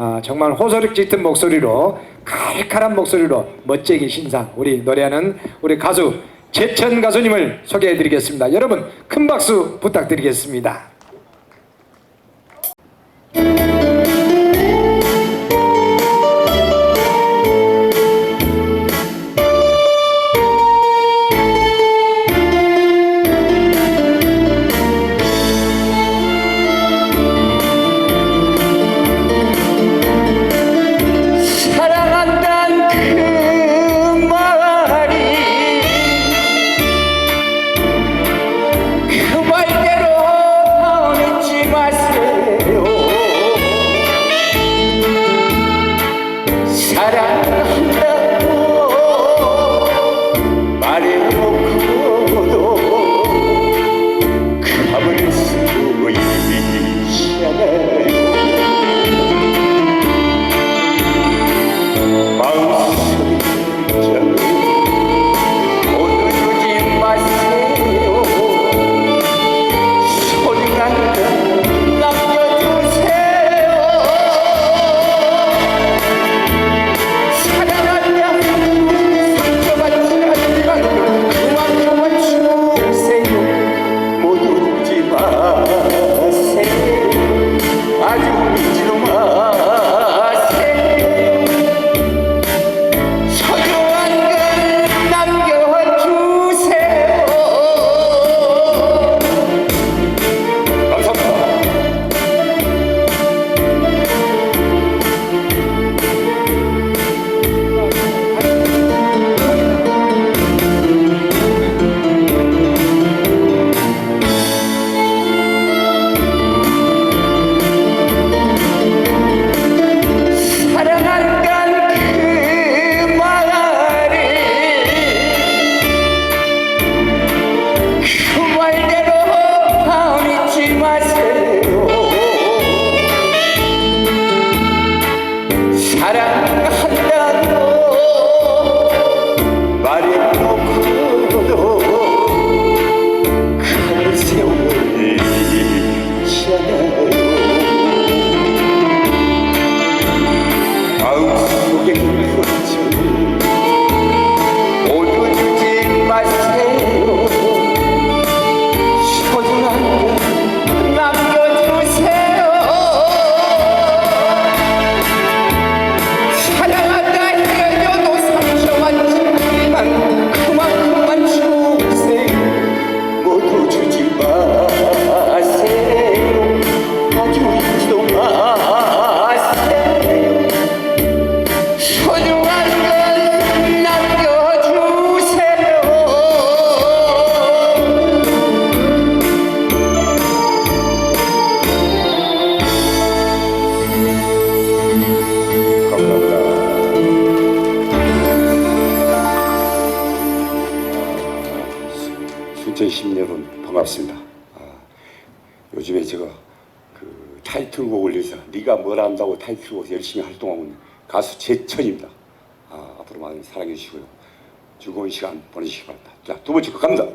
아, 정말 호소력 짙은 목소리로 칼칼한 목소리로 멋지게 신상 우리 노래하는 우리 가수 재천 가수님을 소개해드리겠습니다. 여러분 큰 박수 부탁드리겠습니다. 있 2020 여러분 반갑습니다. 아, 요즘에 제가 그 타이틀곡을 위해서 네가 뭘 안다고 타이틀곡에서 열심히 활동하고 있는 가수 제천입니다. 아, 앞으로 많이 사랑해 주시고요. 즐거운 시간 보내시기 바랍니다. 자, 두 번째 곡 갑니다.